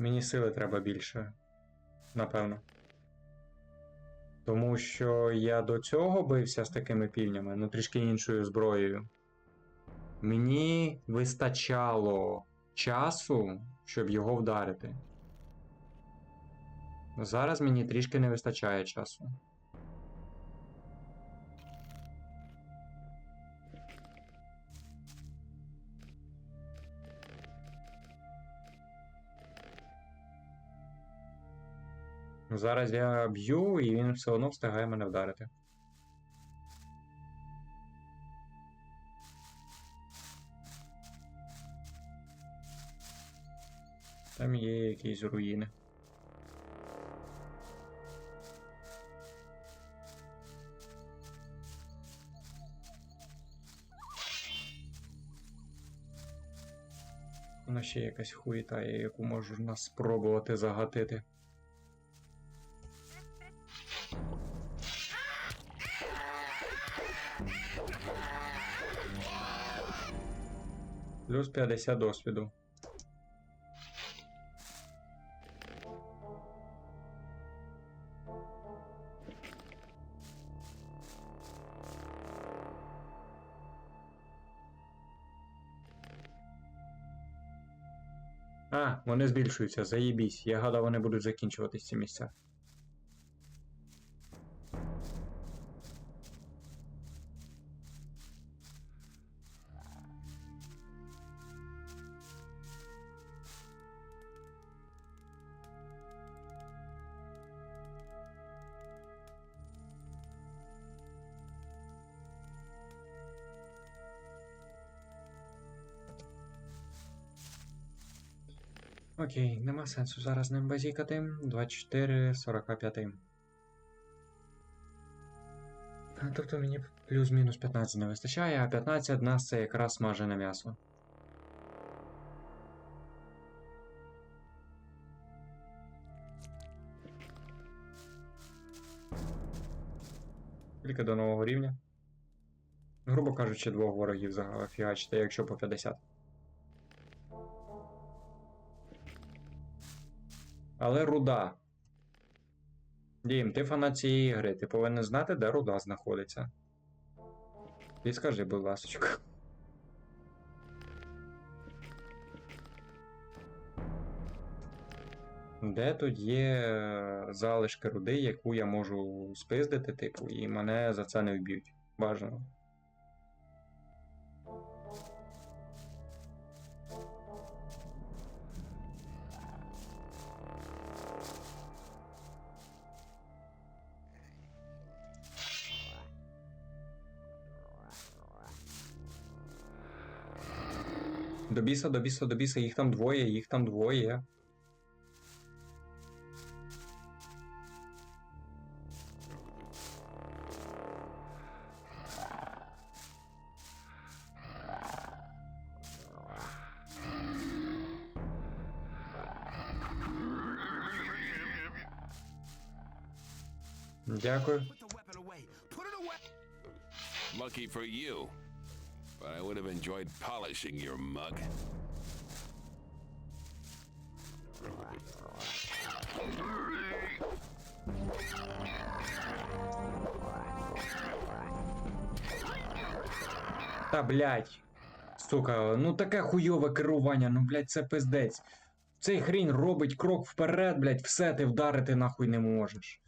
Мені сили треба більше. Напевно. Тому що я до цього бився з такими півнями, ну трішки іншою зброєю. Мені вистачало часу, щоб його вдарити. Зараз мені трішки не вистачає часу. Зараз я б'ю, і він все одно встигає мене вдарити. Там є якісь руїни. Вона ще якась хуєта, є, яку можу нас спробувати загатити. Плюс 50 досвіду. А, вони збільшуються, заєбісь. Я гадав, вони будуть закінчуватись ці місця. Окей, нема сенсу зараз ним базікати. 24, 45. Тобто мені плюс-мінус 15 не вистачає, а 15 нас це якраз смажене м'ясо. Тільки до нового рівня. Грубо кажучи, двох ворогів зафігачити, якщо по 50. Але руда. Дім, ти фанат цієї гри, ти повинен знати, де руда знаходиться. Підскажи, будь ласочка. Де тут є залишки руди, яку я можу спиздити, типу, і мене за це не вб'ють. Бажано. Біса, до біса, до біса, їх там двоє, їх там двоє. Дякую. Lucky for you. But I would have enjoyed polishing your mug. Та блять. Сука, ну таке хуйове керування, ну блять, це пиздець. Цей хрінь робить крок вперед, блять, все ти вдарити нахуй не можеш.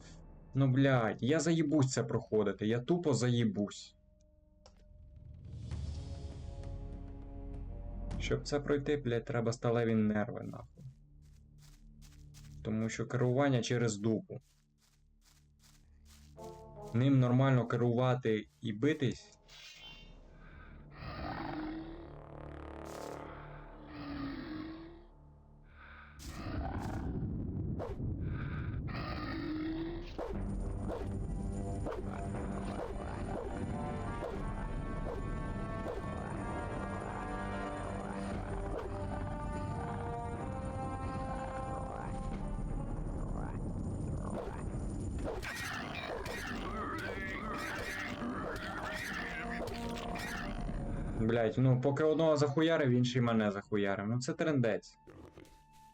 Ну блять, я заїбусь це проходити, я тупо заїбусь. Щоб це пройти, блять, треба сталеві нерви, нахуй. Тому що керування через дупу. Ним нормально керувати і битись. Блять, ну поки одного захуярив, інший мене захуярив. Ну це трендець.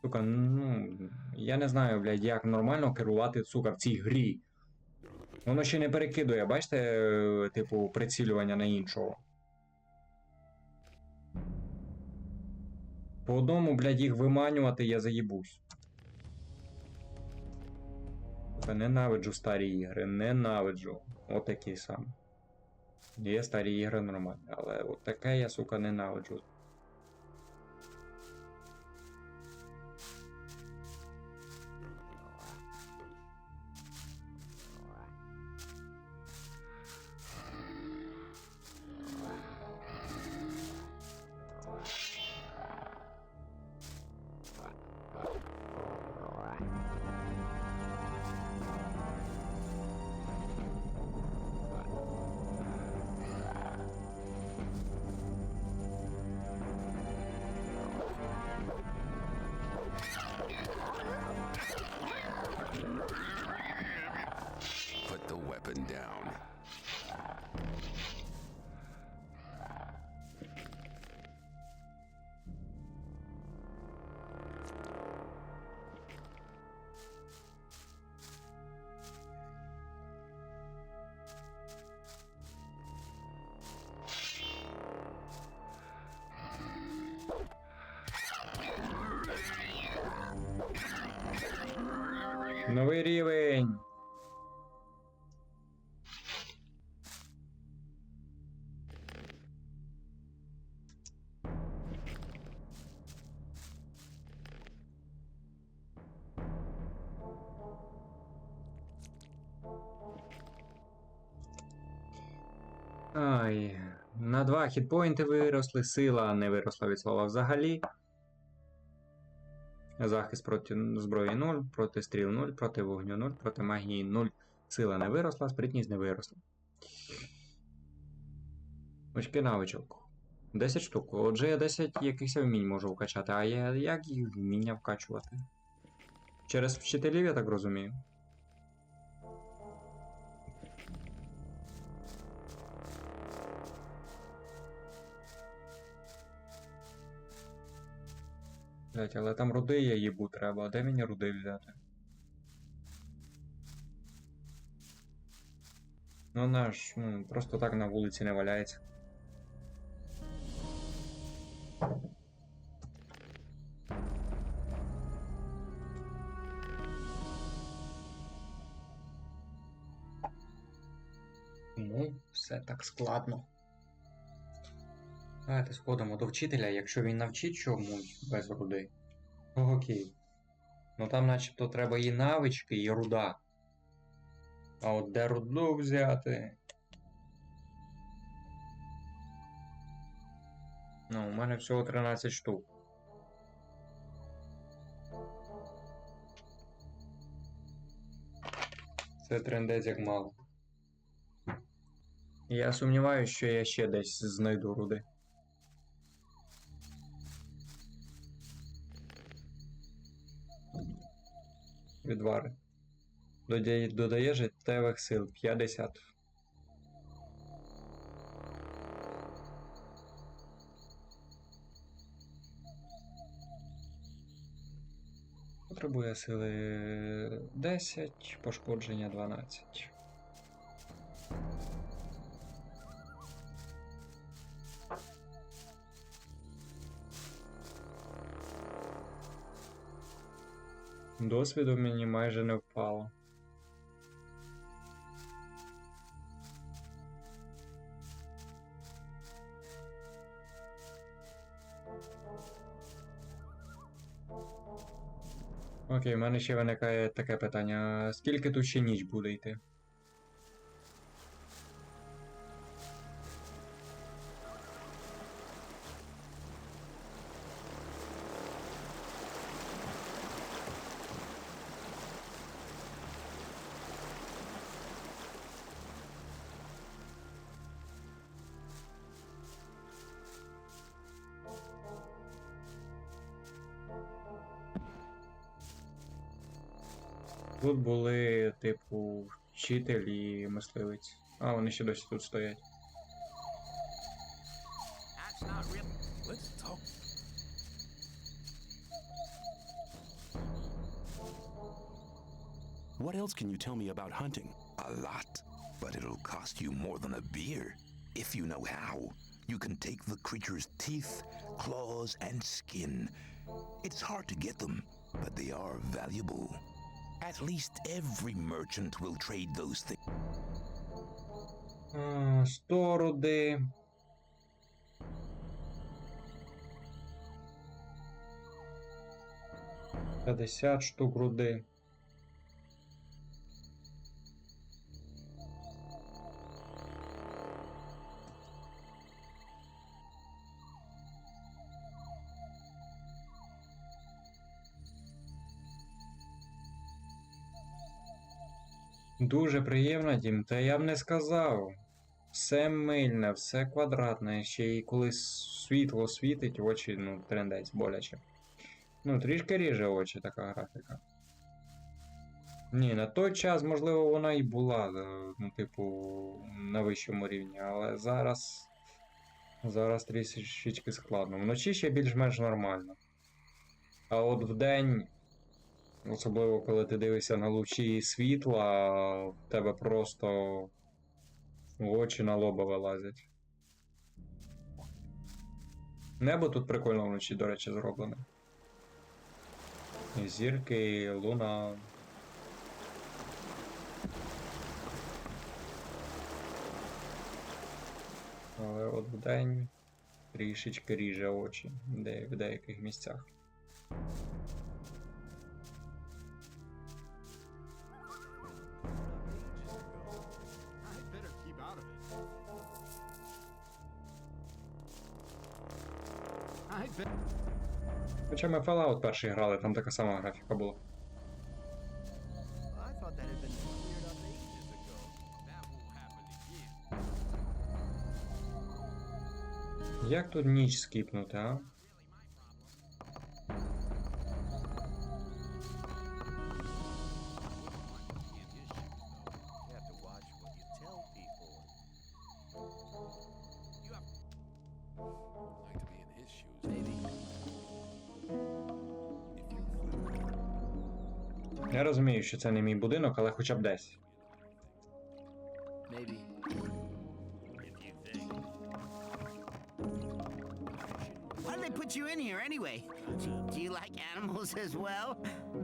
Сука, ну. Я не знаю, блядь, як нормально керувати, сука, в цій грі. Воно ще не перекидує, бачите, е, типу, прицілювання на іншого. По одному, блядь, їх виманювати я заїбусь. Ненавиджу старі ігри, ненавиджу. Отакі саме. Є старі ігри нормальні, але от таке я, сука, ненавиджу. Новий рівень! Ай, на два хітпоінти виросли, сила не виросла від слова взагалі. Захист проти зброї 0, проти стріл 0, проти вогню 0, проти магії 0. Сила не виросла, спритність не виросла. Очки навичок. 10 штук. Отже, я 10 якихось вмінь можу вкачати, а я як їх вміння вкачувати? Через вчителів, я так розумію. Блять, але там руди я їбу треба, а де мені руди взяти? Ну ж ну, просто так на вулиці не валяється. Ну, все так складно. Давайте сходимо до вчителя, якщо він навчить чомусь без руди. то окей. Ну там начебто треба і навички, і руда. А от де руду взяти? Ну, у мене всього 13 штук. Це трендець як мало. Я сумніваюся, що я ще десь знайду руди. Відвари. Додає, життєвих сил 50. Потребує сили 10, пошкодження 12. Досвіду мені майже не впало. Окей, в мене ще виникає таке питання. Скільки тут ще ніч буде йти? тут стоять. What else can you tell me about hunting? A lot, but it'll cost you more than a beer. If you know how, you can take the creature's teeth, claws, and skin. It's hard to get them, but they are valuable. At least every merchant will trade those things. 100 руди. П'ятдесят штук руди. Дуже приємно, Дім, та я б не сказав. Все мильне, все квадратне, ще й коли світло світить, очі, ну, трендець боляче. Ну, трішки ріже очі така графіка. Ні, на той час, можливо, вона і була, е, ну, типу, на вищому рівні, але зараз. Зараз трішечки складно. Вночі ще більш-менш нормально. А от вдень, особливо коли ти дивишся на лучі світла, в тебе просто очі на лоба вилазять. Небо тут прикольно вночі, до речі, зроблене. Зірки, луна. Але от вдень трішечки ріже очі в деяких місцях. Хоча ми Fallout перший грали, там така сама графіка була. Як тут ніч скіпнути, а? що це не мій будинок, але хоча б десь. Maybe. If you think. Why did they put you in here anyway? Do, do you like animals as well?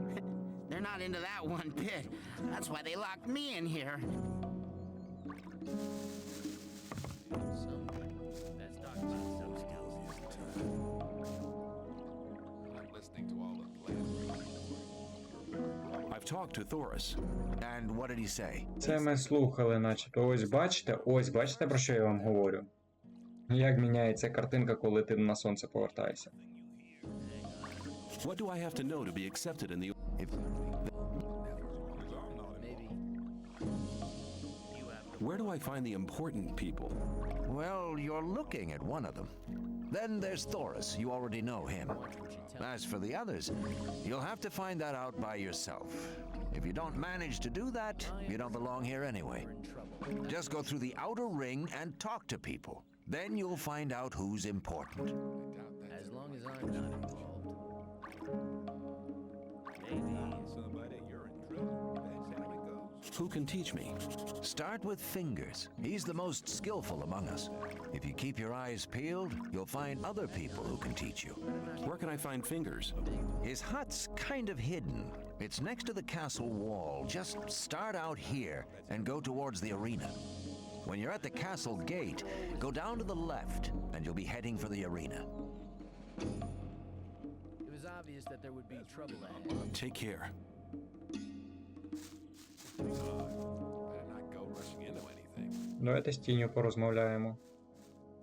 They're not into that one bit. That's why they locked me in here. Talked to Thoris. And what did he say? Це ми слухали, начебто. Ось бачите, ось бачите, про що я вам говорю. Як міняється картинка, коли ти на сонце повертаєшся. What do I have to know to be accepted in the. Where do I find the important people? Well, you're looking at one of them. Then there's Thoris. You already know him. As for the others, you'll have to find that out by yourself. If you don't manage to do that, you don't belong here anyway. Just go through the outer ring and talk to people. Then you'll find out who's important. As long as I'm not Who can teach me? Start with Fingers. He's the most skillful among us. If you keep your eyes peeled, you'll find other people who can teach you. Where can I find fingers? His hut's kind of hidden. It's next to the castle wall. Just start out here and go towards the arena. When you're at the castle gate, go down to the left and you'll be heading for the arena. It was obvious that there would be trouble ahead. Take care. Давайте з тінню порозмовляємо.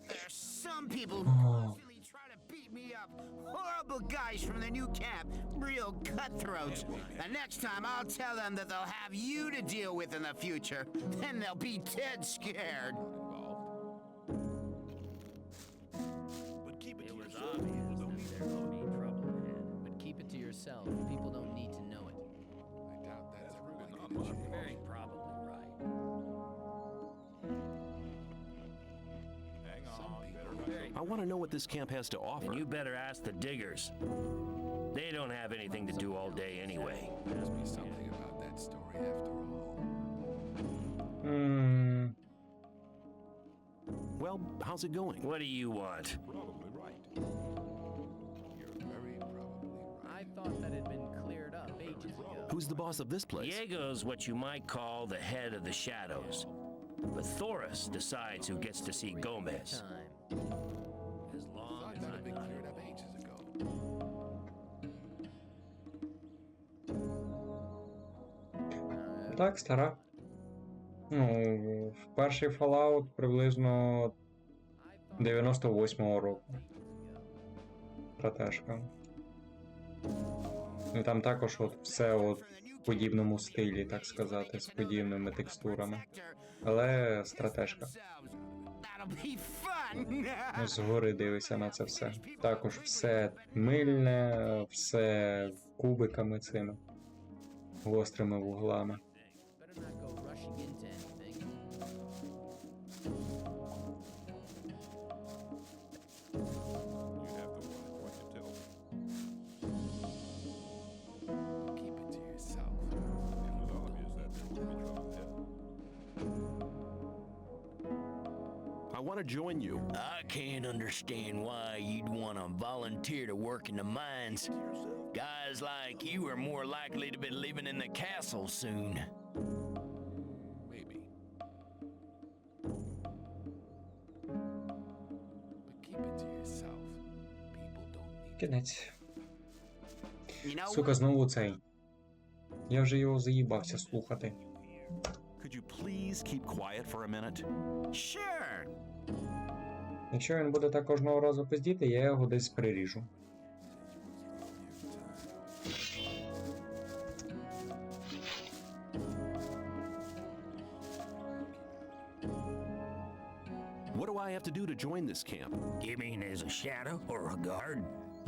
There's some people who constantly try to beat me up. Horrible guys from the new camp. Real cutthroats. And next time I'll tell them that they'll have you to deal with in the future. Then they'll be dead scared. But keep it, It to was yourself. obvious want to know what this camp has to offer. And you better ask the diggers. They don't have anything to do all day anyway. Must be something about that story after all. М, Well, how's it going? What do you want? Probably right. You're very probably right. I thought that had been cleared up ages ago. Who's the boss of this place? Diego's what you might call the head of the shadows. But Thoris decides who gets to see Gomez. Time. As long as I'm been cleared up ages ago. Так, стара. Ну, в перший Fallout приблизно 98-го року. Стратежка. І там також от все от в подібному стилі, так сказати, з подібними текстурами. Але стратежка. Згори дивися на це все. Також все мильне, все кубиками цими гострими вуглами. want to join you. I can't understand why you'd want to volunteer to work in the mines. Guys like you are more likely to be living in the castle soon. Maybe. But keep it to yourself. People don't need Кінець. You know Сука, знову цей. Я вже його заїбався слухати. Could you please keep quiet for a minute? Sure. Якщо він буде так кожного разу пиздіти, я його десь приріжу. What do I have to do to join this camp? You mean as a shadow or a guard?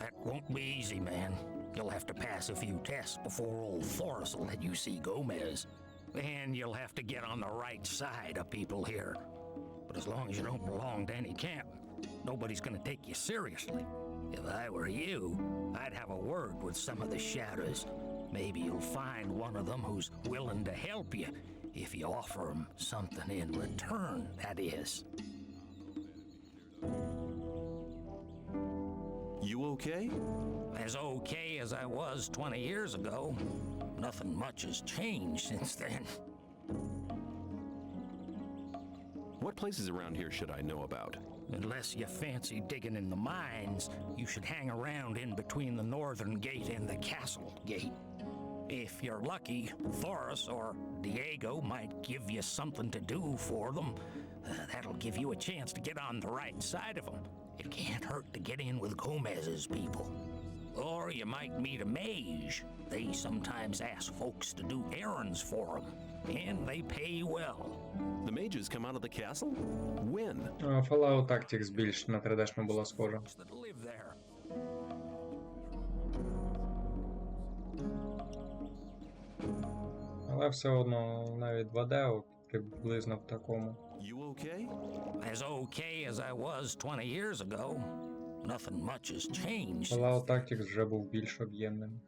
That won't be easy, man. You'll have to pass a few tests before old Thoris will let you see Gomez. And you'll have to get on the right side of people here. But as long as you don't belong to any camp, nobody's gonna take you seriously. If I were you, I'd have a word with some of the shadows. Maybe you'll find one of them who's willing to help you, if you offer him something in return, that is. You okay? As okay as I was 20 years ago. Nothing much has changed since then. What places around here should I know about? Unless you fancy digging in the mines, you should hang around in between the northern gate and the castle gate. If you're lucky, Thoris or Diego might give you something to do for them. Uh, that'll give you a chance to get on the right side of them. It can't hurt to get in with Gomez's people. Or you might meet a mage. They sometimes ask folks to do errands for them, and they pay well. The mages come out of the castle? When? А, Fallout Tactics більш на 3D-шну була схожа. That live there. Але все одно навіть 2D от, приблизно в такому. You okay? As okay as I was 20 years ago. Nothing much has changed. Fallout Tactics вже був більш об'ємним.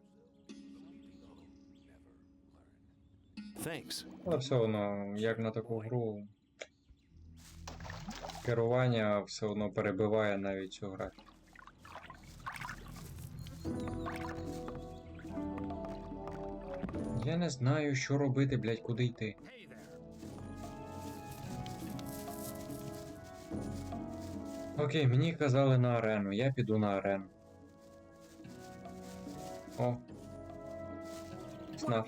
Thanks. Але все одно, як на таку гру, керування все одно перебиває навіть цю графіку. Я не знаю, що робити, блядь, куди йти. Окей, мені казали на арену, я піду на арену. О. Снаф.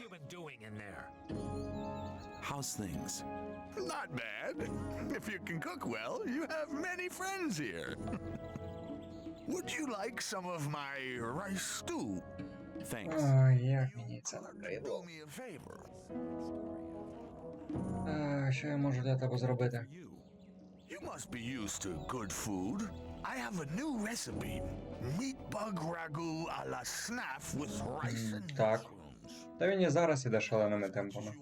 How's things? Not bad. If you can cook well, you have many friends here. Would you like some of my rice stew? Thanks. Ой, як мені це Do набридло. me a favor. А, що я можу для тебе зробити? You. Must be used to good food. I have a new recipe. Meat bug ragu a la snaf with rice and так. Та він і зараз іде шаленими темпами.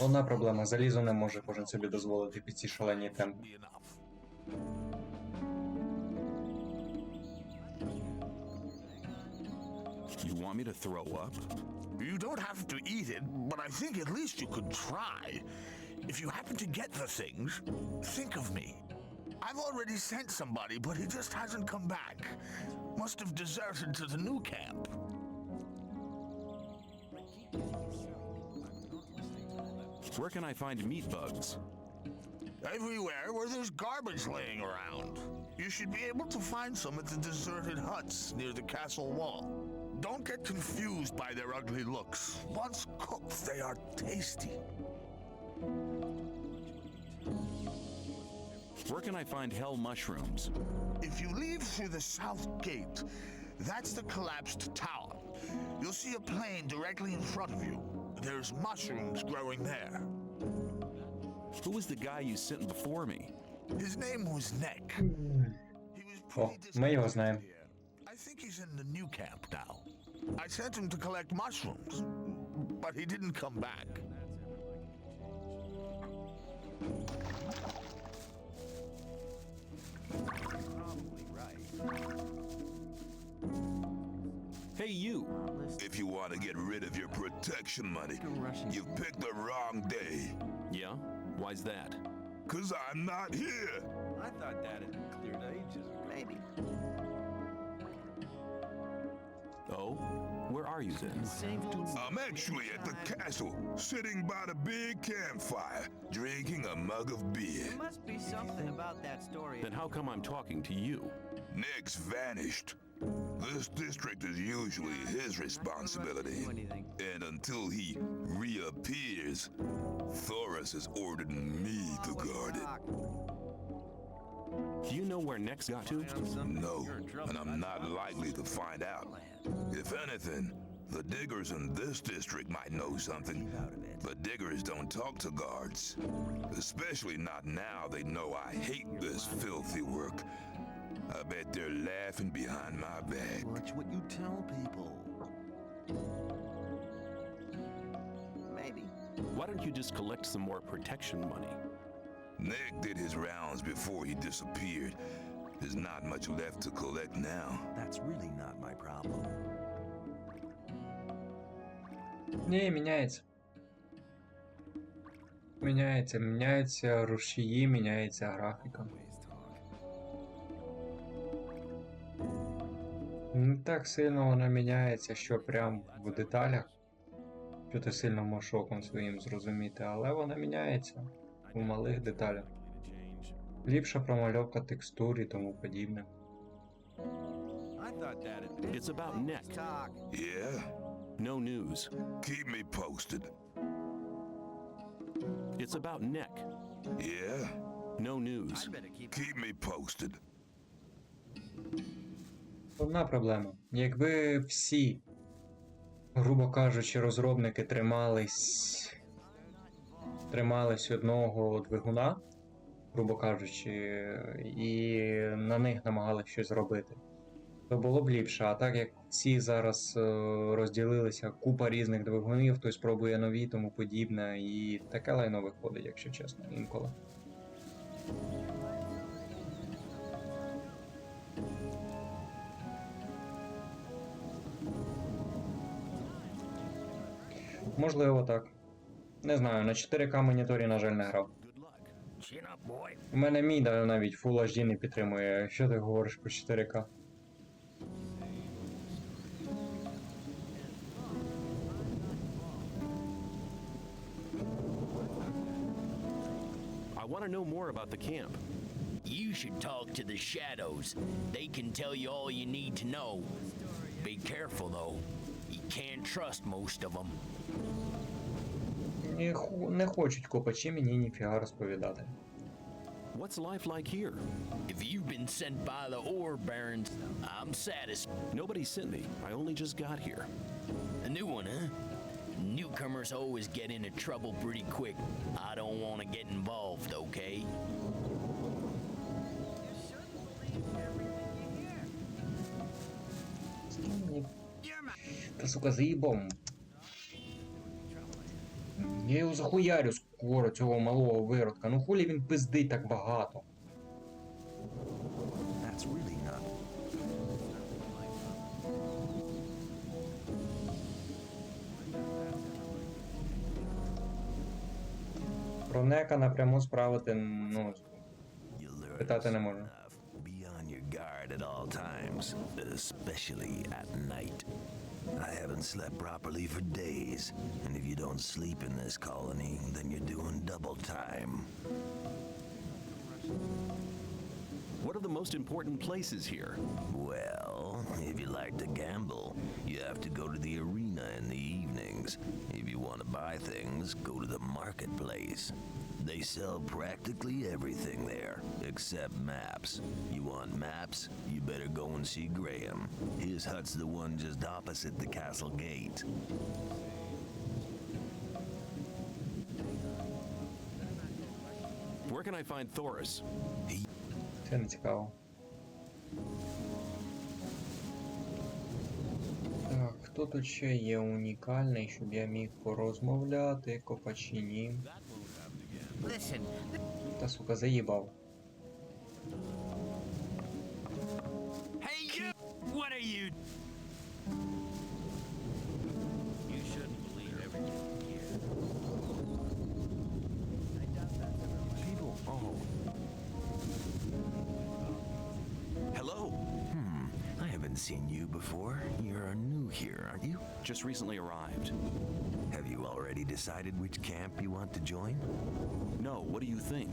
Одна проблема, залізо не може кожен собі дозволити під ці шалені темпи. You want me to throw up? You don't have to eat it, but I think at least you could try. If you happen to get the things, think of me. I've already sent somebody, but he just hasn't come back. Must have deserted to the new camp. Where can I find meat bugs? Everywhere where there's garbage laying around. You should be able to find some at the deserted huts near the castle wall. Don't get confused by their ugly looks. Once cooked, they are tasty. Where can I find hell mushrooms? If you leave through the south gate, that's the collapsed tower. You'll see a plain directly in front of you. There's mushrooms growing there. Who was the guy you sent before me? His name was Neck. He was О, pretty ми його знаємо. disappointed here. I think he's in the new camp now. I sent him to collect mushrooms, but he didn't come back. Hey, you! If you want to get rid of your protection money, you've picked the wrong day. Yeah? Why's that? Cause I'm not here. I thought that had been cleared ages ago. Maybe. Oh? Where are you then? I'm actually at the castle, sitting by the big campfire, drinking a mug of beer. There must be something about that story. Then how come I'm talking to you? Nick's vanished. This district is usually his responsibility. And until he reappears, Thoris has ordered me to guard it. Do you know where Nex got to? No, and I'm not likely to find out. If anything, the diggers in this district might know something, but diggers don't talk to guards. Especially not now they know I hate this filthy work. I bet they're laughing behind my back. Watch what you tell people. Maybe. Why don't you just collect some more protection money? Nick did his rounds before he disappeared. There's not much left to collect now. That's really not my problem. Ні, міняється. Міняється, міняються рушії, міняється графіка. Не так сильно вона міняється, що прям в деталях. Що ти сильно можеш оком своїм зрозуміти, але вона міняється у малих деталях. Ліпша промальовка текстур і тому подібне. It's about Neck. talk. Yeah? No news. Keep me posted. It's about Neck. Yeah? No news. Keep Keep me posted. Одна проблема. Якби всі, грубо кажучи, розробники тримались. Тримались одного двигуна, грубо кажучи, і на них намагалися щось зробити, то було б ліпше. А так як всі зараз е, розділилися, купа різних двигунів, хтось пробує нові, тому подібне, і таке лайно виходить, якщо чесно, інколи. Можливо, так. Не знаю, на 4К моніторі, на жаль, не грав. У мене мій навіть Full HD не підтримує. Що ти говориш про 4К? I want to know more about the camp. You should talk to the shadows. They can tell you all you need to know. Be careful, though. You can't trust most of them. Не, ху- не хочуть копачі мені ніфіга розповідати. What's life like here? If you've been sent by the ore barons, I'm satisfied. Nobody sent me. I only just got here. A new one, huh? Newcomers always get into trouble pretty quick. I don't want to get involved, okay? Да, сука, заебал. Я його захуярю скоро цього малого виродка. Ну хулі він пиздить так багато. Про нека напряму справити, ну, питати не можу. Guard at all times, especially at night. I haven't slept properly for days, and if you don't sleep in this colony, then you're doing double time. What are the most important places here? Well, if you like to gamble, you have to go to the arena in the evenings. If you want to buy things, go to the marketplace. They sell practically everything there, except maps. You want maps? You better go and see Graham. His hut's the one just opposite the castle gate. Where can I find Thoris? Це не цікаво. Так, хто тут ще є унікальний, щоб я міг порозмовляти, копачині. Listen, Та сука, заїбав. Hey, you! What are you? You shouldn't believe everything you hear. People, oh. Hello. Hmm, I haven't seen you before. You're new here, aren't you? Just recently arrived. Already decided which camp you want to join? No, what do you think?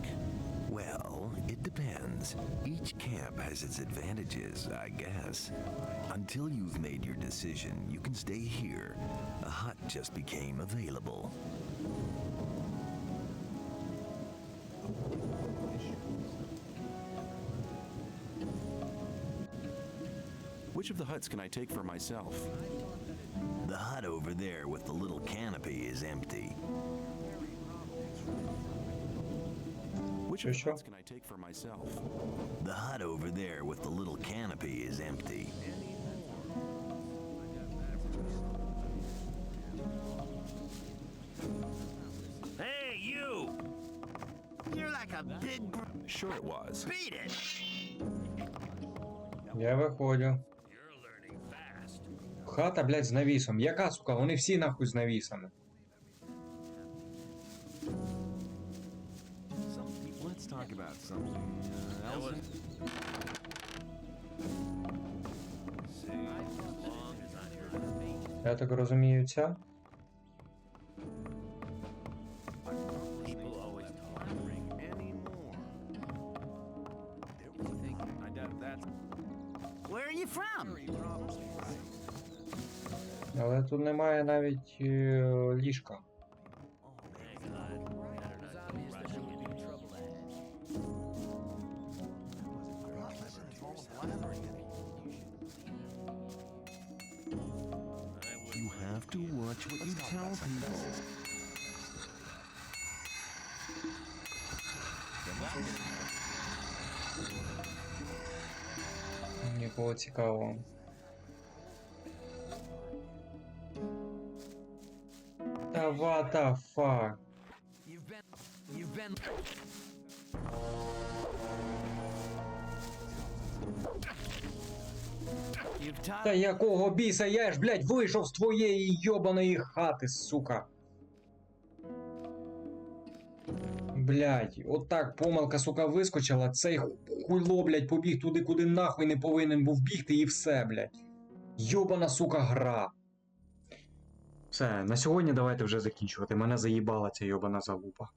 Well, it depends. Each camp has its advantages, I guess. Until you've made your decision, you can stay here. A hut just became available. Which of the huts can I take for myself? The hut over there with the little canopy is empty. Which of the Sure. huts can I take for myself? The hut over there with the little canopy is empty. Hey, you! you're like a big br- Sure it was. beat it. Я виходжу. Хата, блядь, з навісом. Яка, сука, вони всі нахуй з навісами. Я так розумію, ця. Але тут немає навіть е, ліжка. You have to watch what you tell people. Нікого цікавого. What the fuck? You've been. You've been. Та якого біса? Я ж, блядь, вийшов з твоєї йобаної хати, сука. Блядь, отак помилка, сука, вискочила. Цей хуйло, блядь, побіг туди, куди нахуй не повинен був бігти, і все, блядь. Йобана, сука, гра. Все, на сьогодні давайте вже закінчувати. Мене заїбала ця йобана залупа.